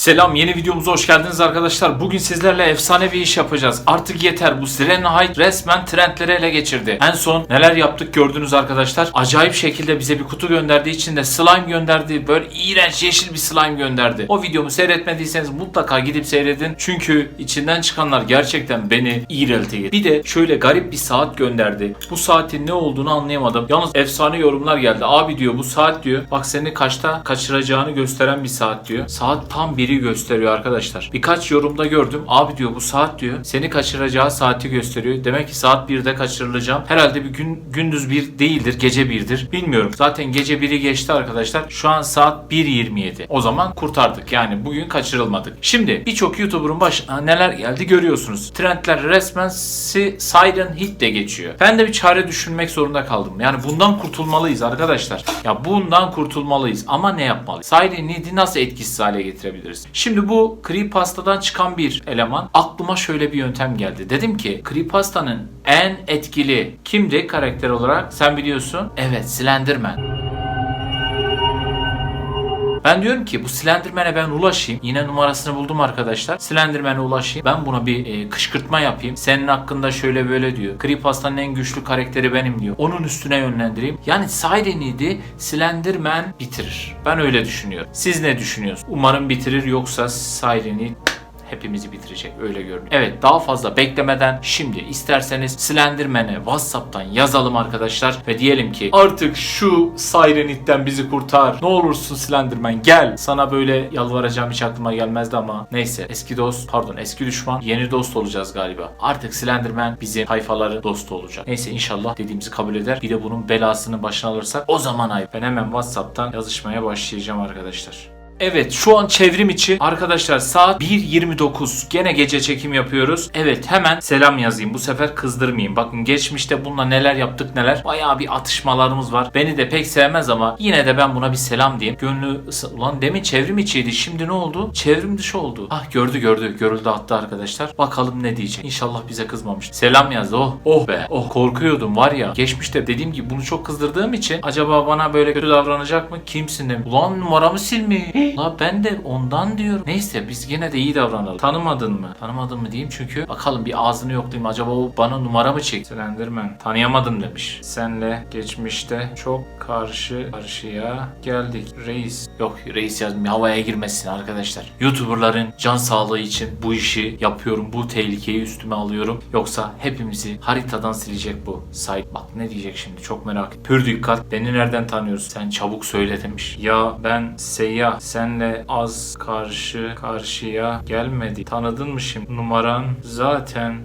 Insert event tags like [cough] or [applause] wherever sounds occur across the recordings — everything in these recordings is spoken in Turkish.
Selam yeni videomuza hoş geldiniz arkadaşlar. Bugün sizlerle efsane bir iş yapacağız. Artık yeter bu Sirenite resmen trendleri ele geçirdi. En son neler yaptık gördünüz arkadaşlar. Acayip şekilde bize bir kutu gönderdiği için de slime gönderdi. Böyle iğrenç yeşil bir slime gönderdi. O videomu seyretmediyseniz mutlaka gidip seyredin. Çünkü içinden çıkanlar gerçekten beni iğreltiyor. Bir de şöyle garip bir saat gönderdi. Bu saatin ne olduğunu anlayamadım. Yalnız efsane yorumlar geldi. Abi diyor bu saat diyor. Bak seni kaçta kaçıracağını gösteren bir saat diyor. Saat tam biri gösteriyor arkadaşlar. Birkaç yorumda gördüm. Abi diyor bu saat diyor. Seni kaçıracağı saati gösteriyor. Demek ki saat 1'de kaçırılacağım. Herhalde bir gün gündüz bir değildir. Gece birdir. Bilmiyorum. Zaten gece 1'i geçti arkadaşlar. Şu an saat 1.27. O zaman kurtardık. Yani bugün kaçırılmadık. Şimdi birçok YouTuber'ın başına neler geldi görüyorsunuz. Trendler resmen si- Siren Hit de geçiyor. Ben de bir çare düşünmek zorunda kaldım. Yani bundan kurtulmalıyız arkadaşlar. Ya bundan kurtulmalıyız. Ama ne yapmalıyız? Siren Hit'i nasıl etkisiz hale getirebiliriz? Şimdi bu Creepypasta'dan çıkan bir eleman aklıma şöyle bir yöntem geldi. Dedim ki Creepypasta'nın en etkili kimdi karakter olarak? Sen biliyorsun. Evet Slenderman. Ben diyorum ki bu Slenderman'e ben ulaşayım. Yine numarasını buldum arkadaşlar. Slenderman'e ulaşayım. Ben buna bir e, kışkırtma yapayım. Senin hakkında şöyle böyle diyor. Creepypasta'nın en güçlü karakteri benim diyor. Onun üstüne yönlendireyim. Yani Sirenid'i Slenderman bitirir. Ben öyle düşünüyorum. Siz ne düşünüyorsunuz? Umarım bitirir yoksa Sirenid hepimizi bitirecek öyle görünüyor. Evet daha fazla beklemeden şimdi isterseniz Slenderman'e Whatsapp'tan yazalım arkadaşlar ve diyelim ki artık şu Sirenit'ten bizi kurtar. Ne olursun Slenderman gel. Sana böyle yalvaracağım hiç aklıma gelmezdi ama neyse eski dost pardon eski düşman yeni dost olacağız galiba. Artık Slenderman bizim tayfaların dostu olacak. Neyse inşallah dediğimizi kabul eder. Bir de bunun belasını başına alırsak o zaman ayıp. Ben hemen Whatsapp'tan yazışmaya başlayacağım arkadaşlar. Evet şu an çevrim içi arkadaşlar saat 1.29 gene gece çekim yapıyoruz. Evet hemen selam yazayım bu sefer kızdırmayayım. Bakın geçmişte bununla neler yaptık neler. Bayağı bir atışmalarımız var. Beni de pek sevmez ama yine de ben buna bir selam diyeyim. Gönlü ulan demin çevrim içiydi şimdi ne oldu? Çevrim dışı oldu. Ah gördü gördü görüldü attı arkadaşlar. Bakalım ne diyecek. İnşallah bize kızmamış. Selam yazdı oh. Oh be oh korkuyordum var ya. Geçmişte dediğim gibi bunu çok kızdırdığım için acaba bana böyle kötü davranacak mı? Kimsin demiş. Ulan numaramı silmiş. La ben de ondan diyorum. Neyse biz yine de iyi davranalım. Tanımadın mı? Tanımadın mı diyeyim çünkü bakalım bir ağzını yoklayayım. Acaba o bana numara mı çekti? Slenderman. Tanıyamadım demiş. Senle geçmişte çok karşı karşıya geldik. Reis. Yok reis yazdım. Havaya girmesin arkadaşlar. Youtuberların can sağlığı için bu işi yapıyorum. Bu tehlikeyi üstüme alıyorum. Yoksa hepimizi haritadan silecek bu. Sahip bak ne diyecek şimdi çok merak. Pür dikkat. Beni nereden tanıyorsun? Sen çabuk söyle demiş. Ya ben seyyah. Senle az karşı karşıya gelmedi. Tanıdın mı şimdi? Numaran zaten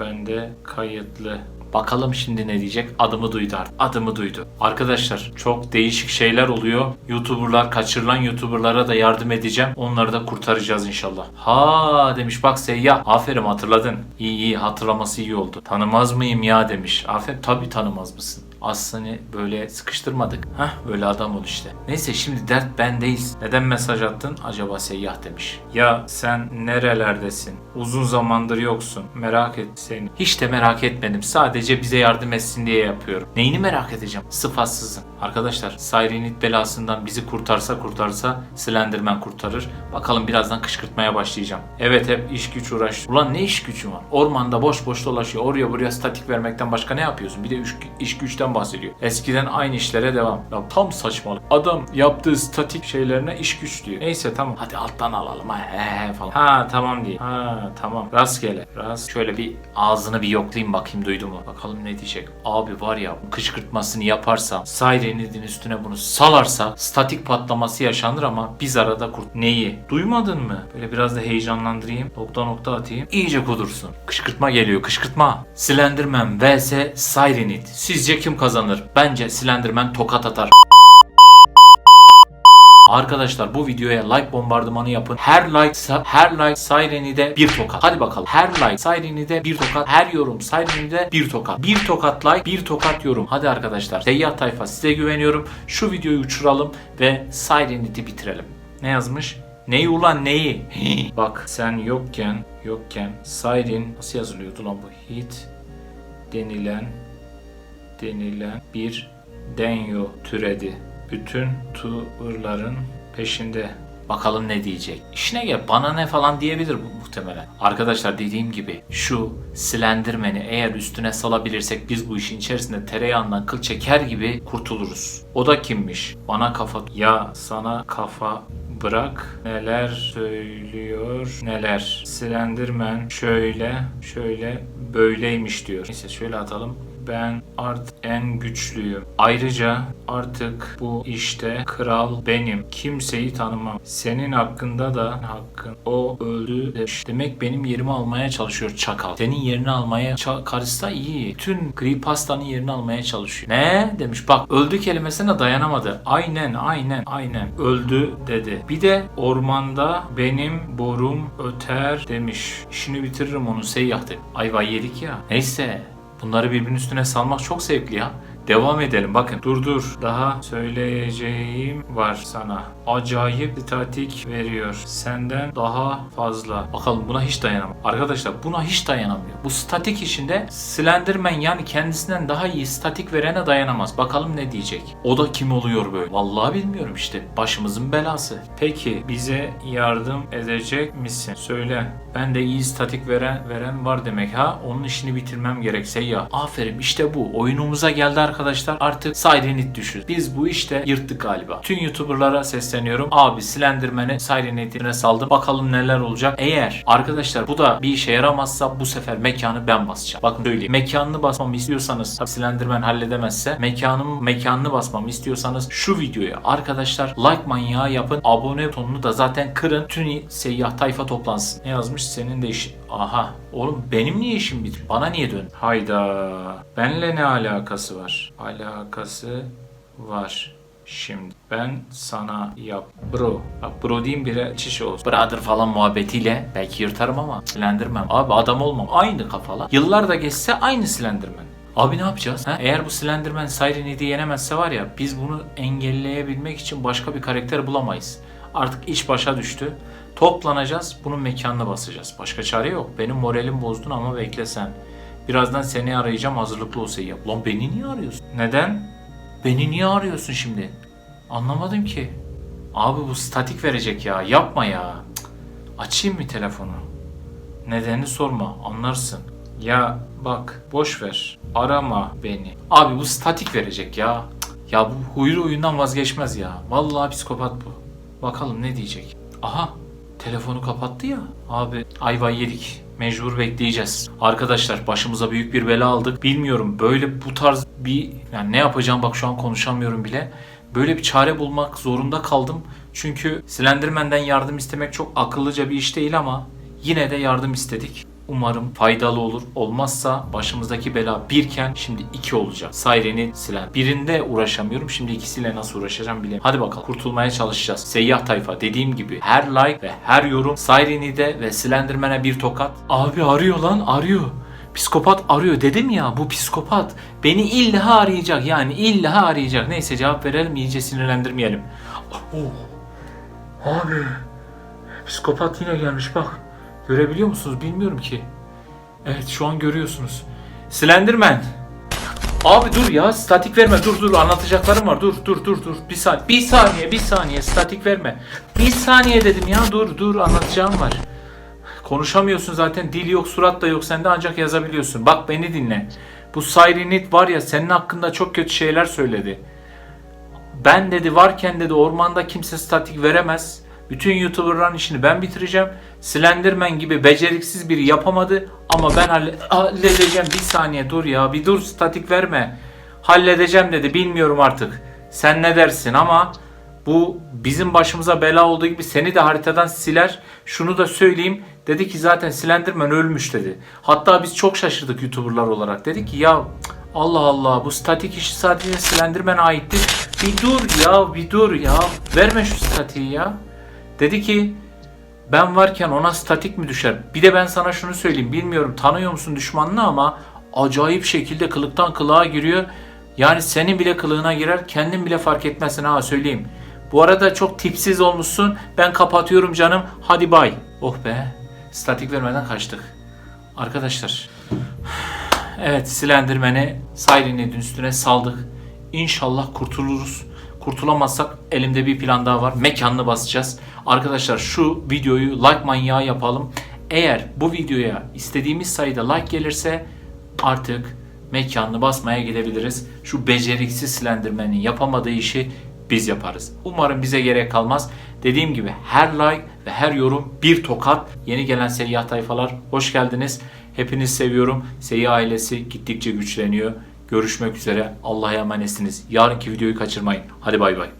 bende kayıtlı. Bakalım şimdi ne diyecek? Adımı duydu artık. Adımı duydu. Arkadaşlar çok değişik şeyler oluyor. YouTuber'lar kaçırılan YouTuber'lara da yardım edeceğim. Onları da kurtaracağız inşallah. Ha demiş bak Seyyah. Aferin hatırladın. İyi iyi hatırlaması iyi oldu. Tanımaz mıyım ya demiş. Aferin tabii tanımaz mısın? Aslını böyle sıkıştırmadık. Hah böyle adam ol işte. Neyse şimdi dert bendeyiz. Neden mesaj attın? Acaba seyyah demiş. Ya sen nerelerdesin? Uzun zamandır yoksun. Merak et seni. Hiç de merak etmedim. Sadece bize yardım etsin diye yapıyorum. Neyini merak edeceğim? Sıfatsızım. Arkadaşlar Sirenit belasından bizi kurtarsa kurtarsa Slenderman kurtarır. Bakalım birazdan kışkırtmaya başlayacağım. Evet hep iş güç uğraş. Ulan ne iş gücü var? Ormanda boş boş dolaşıyor. Oraya buraya statik vermekten başka ne yapıyorsun? Bir de iş, iş güçten bahsediyor. Eskiden aynı işlere devam. Ya tam saçmalık. Adam yaptığı statik şeylerine iş güç diyor. Neyse tamam. Hadi alttan alalım. Ha, he, he falan. Ha tamam diye. Ha tamam. Rastgele. Rast. Şöyle bir ağzını bir yoklayayım bakayım duydu mu? Bakalım ne diyecek. Abi var ya kışkırtmasını yaparsam Sirenid'in üstüne bunu salarsa statik patlaması yaşanır ama biz arada kurt. Neyi? Duymadın mı? Böyle biraz da heyecanlandırayım. Nokta nokta atayım. İyice kudursun. Kışkırtma geliyor kışkırtma. Slenderman vs Sirenid. Sizce kim kazanır? Bence Slenderman tokat atar. Arkadaşlar bu videoya like bombardımanı yapın. Her like her like Sirenide bir tokat. Hadi bakalım. Her like Sirenide bir tokat. Her yorum Sirenide bir tokat. Bir tokat like, bir tokat yorum. Hadi arkadaşlar. Seyyah tayfa size güveniyorum. Şu videoyu uçuralım ve Sirenid'i bitirelim. Ne yazmış? Neyi ulan neyi? [gasps] Bak sen yokken yokken Siren nasıl yazılıyordu lan bu? Hit denilen denilen bir denyo türedi. Bütün tuğırların peşinde Bakalım ne diyecek. İşine gel bana ne falan diyebilir muhtemelen. Arkadaşlar dediğim gibi şu Slenderman'i eğer üstüne salabilirsek biz bu işin içerisinde tereyağından kıl çeker gibi kurtuluruz. O da kimmiş? Bana kafa... Ya sana kafa bırak neler söylüyor neler. Slenderman şöyle şöyle böyleymiş diyor. Neyse şöyle atalım. Ben artık en güçlüyüm. Ayrıca artık bu işte kral benim. Kimseyi tanımam. Senin hakkında da hakkın. O öldü demiş. Demek benim yerimi almaya çalışıyor çakal. Senin yerini almaya karısı da iyi. Tüm creepypasta'nın yerini almaya çalışıyor. Ne? Demiş. Bak öldü kelimesine dayanamadı. Aynen aynen aynen. Öldü dedi. Bir de ormanda benim borum öter demiş. İşini bitiririm onu seyyah dedi. Ayva yedik ya. Neyse. Bunları birbirinin üstüne salmak çok zevkli ya. Devam edelim bakın. Dur dur. Daha söyleyeceğim var sana. Acayip statik veriyor. Senden daha fazla. Bakalım buna hiç dayanamam. Arkadaşlar buna hiç dayanamıyor. Bu statik işinde Slenderman yani kendisinden daha iyi statik verene dayanamaz. Bakalım ne diyecek. O da kim oluyor böyle? Vallahi bilmiyorum işte. Başımızın belası. Peki bize yardım edecek misin? Söyle. Ben de iyi statik veren veren var demek ha. Onun işini bitirmem gerekse ya. Aferin işte bu. Oyunumuza geldi arkadaşlar. Artık Sirenit düşür. Biz bu işte yırttık galiba. Tüm YouTuber'lara sesleniyorum. Abi Slenderman'i Sirenit'ine saldım. Bakalım neler olacak. Eğer arkadaşlar bu da bir işe yaramazsa bu sefer mekanı ben basacağım. Bakın söyleyeyim. Mekanını basmamı istiyorsanız tabii Slenderman halledemezse mekanım mekanını basmamı istiyorsanız şu videoya arkadaşlar like manyağı yapın. Abone butonunu da zaten kırın. Tüm seyyah tayfa toplansın. Ne yazmış? Senin de işin. Aha. Oğlum benim niye işim bitti? Bana niye dön? Hayda. Benle ne alakası var? Alakası var. Şimdi ben sana yap bro. Bak bro diyeyim bire çiş olsun. Brother falan muhabbetiyle belki yırtarım ama Slenderman. Abi adam olmam. Aynı kafala. Yıllar da geçse aynı Slenderman. Abi ne yapacağız? Ha? Eğer bu Slenderman Sirenid'i yenemezse var ya biz bunu engelleyebilmek için başka bir karakter bulamayız. Artık iş başa düştü. Toplanacağız. Bunun mekanına basacağız. Başka çare yok. Benim moralim bozdun ama bekle sen. Birazdan seni arayacağım hazırlıklı ol Seyyah. Lan beni niye arıyorsun? Neden? Beni niye arıyorsun şimdi? Anlamadım ki. Abi bu statik verecek ya. Yapma ya. Açayım mı telefonu? Nedenini sorma. Anlarsın. Ya bak boş ver. Arama beni. Abi bu statik verecek ya. Ya bu huylu oyundan vazgeçmez ya. Vallahi psikopat bu. Bakalım ne diyecek. Aha telefonu kapattı ya. Abi ayva yedik. Mecbur bekleyeceğiz. Arkadaşlar başımıza büyük bir bela aldık. Bilmiyorum böyle bu tarz bir yani ne yapacağım bak şu an konuşamıyorum bile. Böyle bir çare bulmak zorunda kaldım. Çünkü Slenderman'den yardım istemek çok akıllıca bir iş değil ama yine de yardım istedik. Umarım faydalı olur. Olmazsa başımızdaki bela birken şimdi iki olacak. Siren'i silen. Birinde uğraşamıyorum. Şimdi ikisiyle nasıl uğraşacağım bilemiyorum. Hadi bakalım kurtulmaya çalışacağız. Seyyah tayfa dediğim gibi her like ve her yorum Siren'i de ve Slenderman'e bir tokat. Abi arıyor lan arıyor. Psikopat arıyor dedim ya bu psikopat beni illa arayacak yani illa arayacak. Neyse cevap verelim iyice sinirlendirmeyelim. Oh. Abi psikopat yine gelmiş bak. Görebiliyor musunuz? Bilmiyorum ki. Evet şu an görüyorsunuz. Slenderman. Abi dur ya statik verme. Dur dur anlatacaklarım var. Dur dur dur dur. Bir saniye bir saniye bir saniye. Statik verme. Bir saniye dedim ya. Dur dur anlatacağım var. Konuşamıyorsun zaten. Dil yok surat da yok. Sende ancak yazabiliyorsun. Bak beni dinle. Bu Sirenit var ya senin hakkında çok kötü şeyler söyledi. Ben dedi varken dedi ormanda kimse statik veremez. Bütün YouTuber'ların işini ben bitireceğim. Slenderman gibi beceriksiz biri yapamadı ama ben halle- halledeceğim. Bir saniye dur ya bir dur statik verme. Halledeceğim dedi bilmiyorum artık. Sen ne dersin ama bu bizim başımıza bela olduğu gibi seni de haritadan siler. Şunu da söyleyeyim. Dedi ki zaten Slenderman ölmüş dedi. Hatta biz çok şaşırdık YouTuber'lar olarak. Dedik ki ya Allah Allah bu statik işi sadece Slenderman'a aittir. Bir dur ya bir dur ya. Verme şu statiği ya. Dedi ki ben varken ona statik mi düşer? Bir de ben sana şunu söyleyeyim. Bilmiyorum tanıyor musun düşmanını ama acayip şekilde kılıktan kılığa giriyor. Yani senin bile kılığına girer. Kendin bile fark etmezsin ha söyleyeyim. Bu arada çok tipsiz olmuşsun. Ben kapatıyorum canım. Hadi bay. Oh be. Statik vermeden kaçtık. Arkadaşlar. [sighs] Evet Slenderman'i Siren'in üstüne saldık. İnşallah kurtuluruz. Kurtulamazsak elimde bir plan daha var. Mekanını basacağız. Arkadaşlar şu videoyu like manyağı yapalım. Eğer bu videoya istediğimiz sayıda like gelirse artık mekanını basmaya gidebiliriz. Şu beceriksiz Slenderman'in yapamadığı işi biz yaparız. Umarım bize gerek kalmaz. Dediğim gibi her like ve her yorum bir tokat. Yeni gelen seyyah tayfalar hoş geldiniz. Hepinizi seviyorum. Seyyah ailesi gittikçe güçleniyor. Görüşmek üzere. Allah'a emanetsiniz. Yarınki videoyu kaçırmayın. Hadi bay bay.